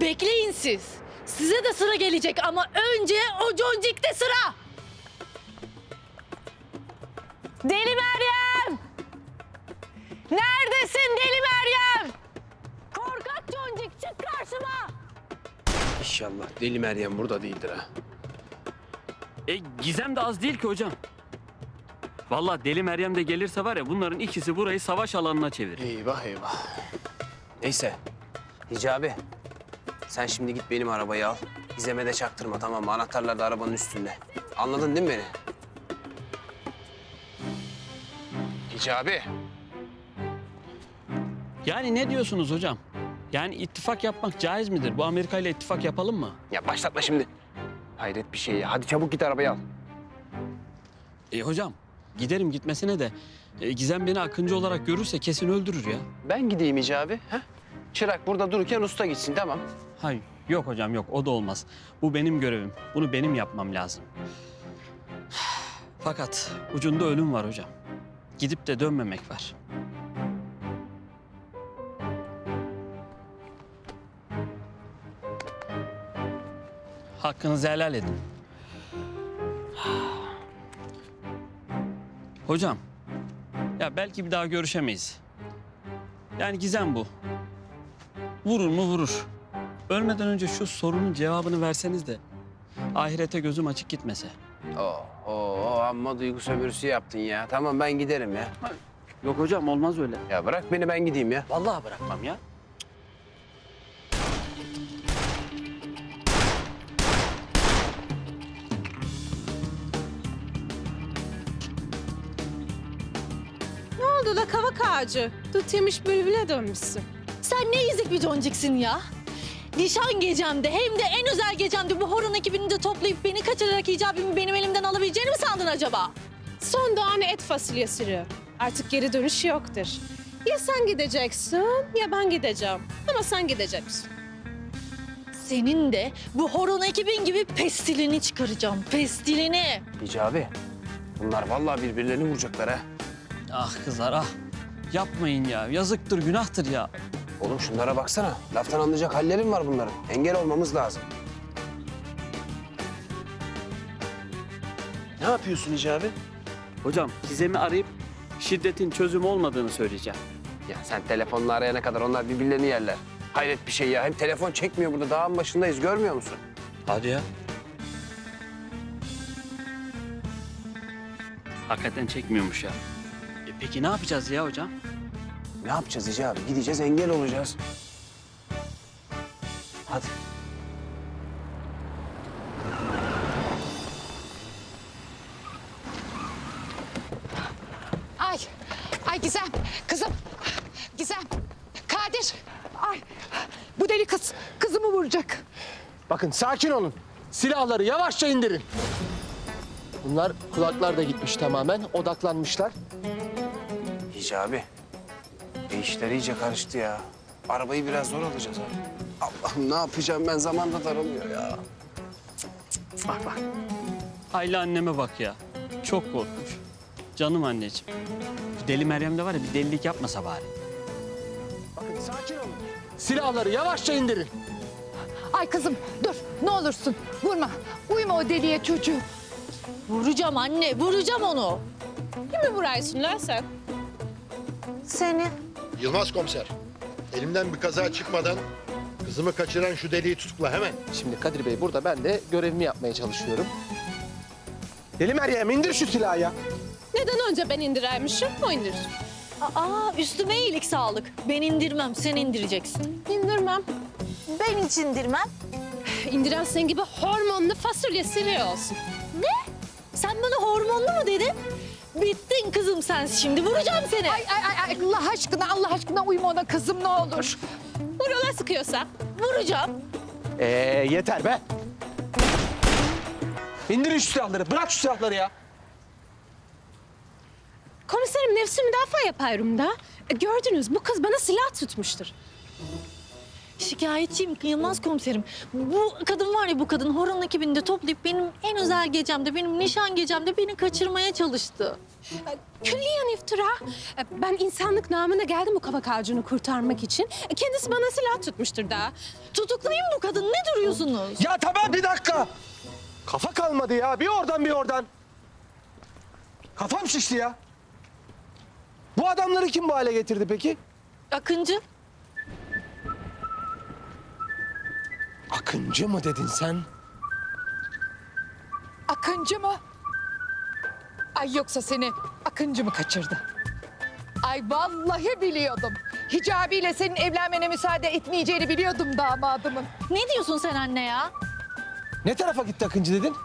Bekleyin siz. Size de sıra gelecek ama önce o Concik'te sıra. Deli Meryem! Neredesin Deli Meryem? Korkak Concik çık karşıma. İnşallah deli Meryem burada değildir ha. E Gizem de az değil ki hocam. Vallahi Deli Meryem de gelirse var ya bunların ikisi burayı savaş alanına çevirir. Eyvah eyvah. Neyse. Hicabi. Sen şimdi git benim arabayı al. Gizem'e de çaktırma tamam mı? Anahtarlar da arabanın üstünde. Anladın değil mi beni? Hicabi. Yani ne diyorsunuz hocam? Yani ittifak yapmak caiz midir? Bu Amerika ile ittifak yapalım mı? Ya başlatma şimdi. Hayret bir şey ya. Hadi çabuk git arabayı al. E hocam giderim gitmesine de e, Gizem beni Akıncı olarak görürse kesin öldürür ya. Ben gideyim Hicabi. Ha? Çırak burada dururken usta gitsin tamam. Hayır yok hocam yok o da olmaz. Bu benim görevim. Bunu benim yapmam lazım. Fakat ucunda ölüm var hocam. Gidip de dönmemek var. Hakkınızı helal edin. Hocam, ya belki bir daha görüşemeyiz. Yani gizem bu. Vurur mu vurur. Ölmeden önce şu sorunun cevabını verseniz de ahirete gözüm açık gitmese. Oh, oh, amma duygu sömürüsü yaptın ya. Tamam ben giderim ya. Yok hocam olmaz öyle. Ya bırak beni ben gideyim ya. Vallahi bırakmam ya. Ne oldu la kavak ağacı? Dut yemiş bülbüle dönmüşsün. Sen ne ezik bir Concik'sin ya. Nişan gecemde hem de en özel gecemde bu horon ekibini de toplayıp beni kaçırarak icabimi benim elimden alabileceğini mi sandın acaba? Son doğan et fasulye sürüyor. Artık geri dönüş yoktur. Ya sen gideceksin ya ben gideceğim. Ama sen gideceksin. Senin de bu horon ekibin gibi pestilini çıkaracağım. Pestilini. Hicabi. Bunlar vallahi birbirlerini vuracaklar ha. Ah kızlar ah. Yapmayın ya. Yazıktır, günahtır ya. Oğlum şunlara baksana. Laftan anlayacak hallerim var bunların. Engel olmamız lazım. Ne yapıyorsun Hicabi? Hocam Gizem'i arayıp şiddetin çözüm olmadığını söyleyeceğim. Ya sen telefonla arayana kadar onlar birbirlerini yerler. Hayret bir şey ya. Hem telefon çekmiyor burada. Dağın başındayız. Görmüyor musun? Hadi ya. Hakikaten çekmiyormuş ya. E peki ne yapacağız ya hocam? Ne yapacağız Hicabi? Gideceğiz engel olacağız. Hadi. Ay, ay Gizem, kızım, Gizem, Kadir. Ay, bu deli kız, kızımı vuracak. Bakın sakin olun. Silahları yavaşça indirin. Bunlar kulaklar da gitmiş tamamen. Odaklanmışlar. Hicabi. E işler iyice karıştı ya. Arabayı biraz zor alacağız ha. Allah'ım ne yapacağım ben zaman da daralıyor ya. Bak bak. Hayli anneme bak ya. Çok korkmuş. Canım anneciğim. Bu deli Meryem de var ya bir delilik yapmasa bari. Bakın sakin olun. Silahları yavaşça indirin. Ay kızım, dur, ne olursun, vurma. Uyma o deliye çocuğu. Vuracağım anne, vuracağım onu. Kimi vuraysın lan sen? Seni. Yılmaz komiser, elimden bir kaza çıkmadan kızımı kaçıran şu deliği tutukla hemen. Şimdi Kadir Bey burada ben de görevimi yapmaya çalışıyorum. Deli Meryem indir şu silahı ya. Neden önce ben indirermişim, o indir. Aa üstüme iyilik sağlık. Ben indirmem, sen indireceksin. İndirmem. Ben hiç indirmem. İndiren sen gibi hormonlu fasulye sürüyor olsun. Sen bana hormonlu mu dedin? Bittin kızım sen şimdi. Vuracağım seni. Ay, ay, ay, Allah aşkına, Allah aşkına uyma ona kızım ne olur. Buralar sıkıyorsa. Vuracağım. Ee yeter be. İndirin şu silahları. Bırak şu silahları ya. Komiserim nefsi müdafaa yapıyorum da. E, gördünüz bu kız bana silah tutmuştur. Şikayetçiyim Yılmaz komiserim. Bu kadın var ya bu kadın horon ekibinde toplayıp benim en özel gecemde, benim nişan gecemde beni kaçırmaya çalıştı. Külliyen iftira. E, Ben insanlık namına geldim bu kavak ağacını kurtarmak için. E, Kendisi bana silah tutmuştur daha. Tutuklayın bu kadın ne duruyorsunuz? Ya tamam bir dakika. Kafa kalmadı ya. Bir oradan bir oradan. Kafam şişti ya. Bu adamları kim bu hale getirdi peki? Akıncı. Akıncı mı dedin sen? Akıncı mı? Ay yoksa seni Akıncı mı kaçırdı? Ay vallahi biliyordum. Hicabi ile senin evlenmene müsaade etmeyeceğini biliyordum damadımın. Ne diyorsun sen anne ya? Ne tarafa gitti Akıncı dedin?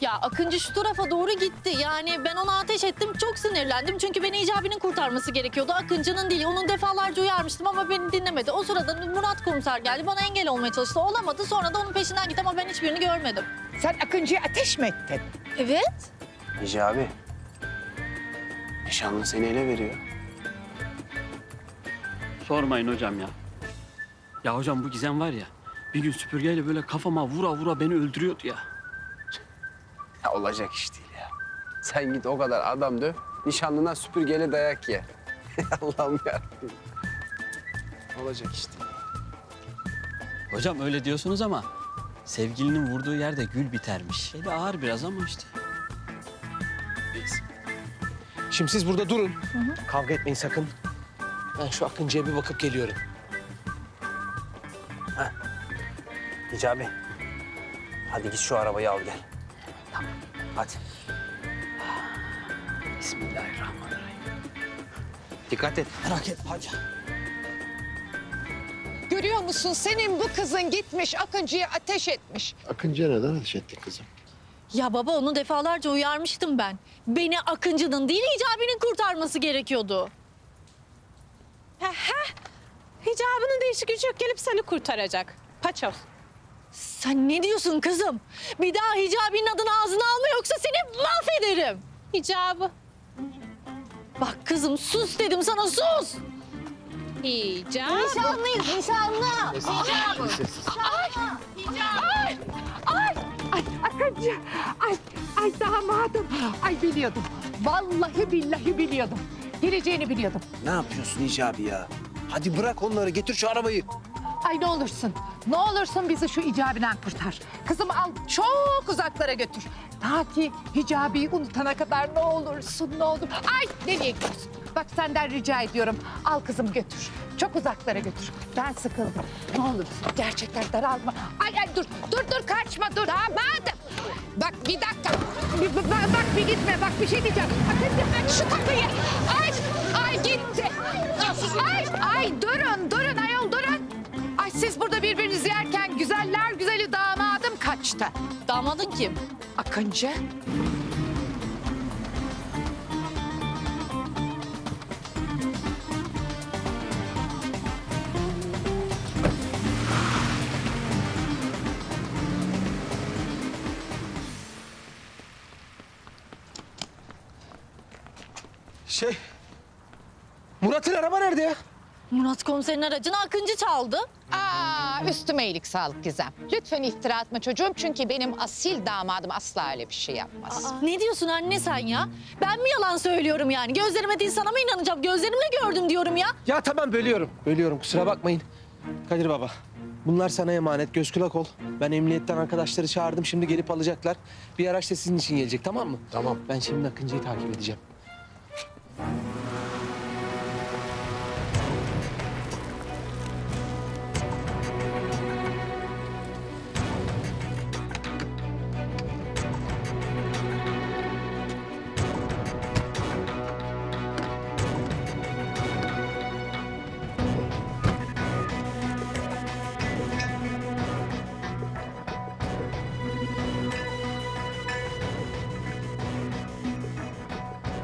Ya Akıncı şu tarafa doğru gitti. Yani ben ona ateş ettim. Çok sinirlendim. Çünkü beni icabinin kurtarması gerekiyordu. Akıncı'nın değil. Onun defalarca uyarmıştım ama beni dinlemedi. O sırada Murat komiser geldi. Bana engel olmaya çalıştı. Olamadı. Sonra da onun peşinden gitti ama ben hiçbirini görmedim. Sen Akıncı'ya ateş mi ettin? Evet. Hicabi. Nişanlı seni ele veriyor. Sormayın hocam ya. Ya hocam bu Gizem var ya bir gün süpürgeyle böyle kafama vura vura beni öldürüyordu ya. Ya olacak iş değil ya. Sen git o kadar adam döv, nişanlına süpürgeyle dayak ye. Allah'ım ya. Olacak iş değil. Hocam öyle diyorsunuz ama sevgilinin vurduğu yerde gül bitermiş. Eli ağır biraz ama işte. Neyse. Şimdi siz burada durun. Kavga etmeyin sakın. Ben şu Akıncı'ya bir bakıp geliyorum. Hicabi. Hadi git şu arabayı al gel. Tamam. Hadi. Bismillahirrahmanirrahim. Dikkat et. Merak etme hadi. Görüyor musun senin bu kızın gitmiş Akıncı'ya ateş etmiş. Akıncı'ya neden ateş ettin kızım? Ya baba onu defalarca uyarmıştım ben. Beni Akıncı'nın değil icabinin kurtarması gerekiyordu. Hicabının değişik gücü yok gelip seni kurtaracak. Paçoz. Sen ne diyorsun kızım? Bir daha hicabinin adını ağzına alma yoksa seni mahvederim. Hicabı. Bak kızım sus dedim sana sus. Hicap. Nişanlıyız nişanlı. Ay Akıncı. Ay, ay damadım. Ay biliyordum. Vallahi billahi biliyordum. Geleceğini biliyordum. Ne yapıyorsun Hicabi ya? Hadi bırak onları, getir şu arabayı. Ay ne olursun. Ne olursun bizi şu icabiden kurtar. Kızımı al çok uzaklara götür. Ta ki hicabiyi unutana kadar ne olursun ne olur. Ay nereye gidiyorsun? Bak senden rica ediyorum. Al kızımı götür. Çok uzaklara götür. Ben sıkıldım. Ne olursun gerçekten daralma. Ay ay dur dur dur kaçma dur. Damadım. Bak bir dakika. Bir, bak, bak bir gitme bak bir şey diyeceğim. Hadi aç şu kapıyı. Ay ay gitti. Ay ay durun. Ay siz burada birbirinizi yerken güzeller güzeli damadım kaçtı. Damadın kim? Akıncı. Şey... Murat'ın araba nerede ya? Murat komiserin aracını Akıncı çaldı. Aa üstüme iyilik sağlık Gizem. Lütfen iftira atma çocuğum çünkü benim asil damadım asla öyle bir şey yapmaz. Ne diyorsun anne sen ya? Ben mi yalan söylüyorum yani? Gözlerime değil sana mı inanacağım? Gözlerimle gördüm diyorum ya. Ya tamam bölüyorum. Bölüyorum kusura bakmayın. Kadir baba. Bunlar sana emanet. Göz kulak ol. Ben emniyetten arkadaşları çağırdım. Şimdi gelip alacaklar. Bir araç da sizin için gelecek tamam mı? Tamam. Ben şimdi Akıncı'yı takip edeceğim.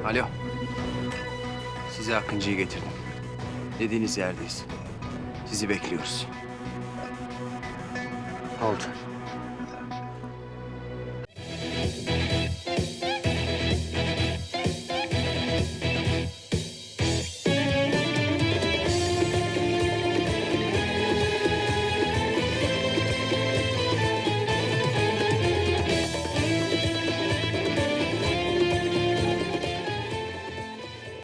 Alo. Size Akıncı'yı getirdim. Dediğiniz yerdeyiz. Sizi bekliyoruz. Oldu.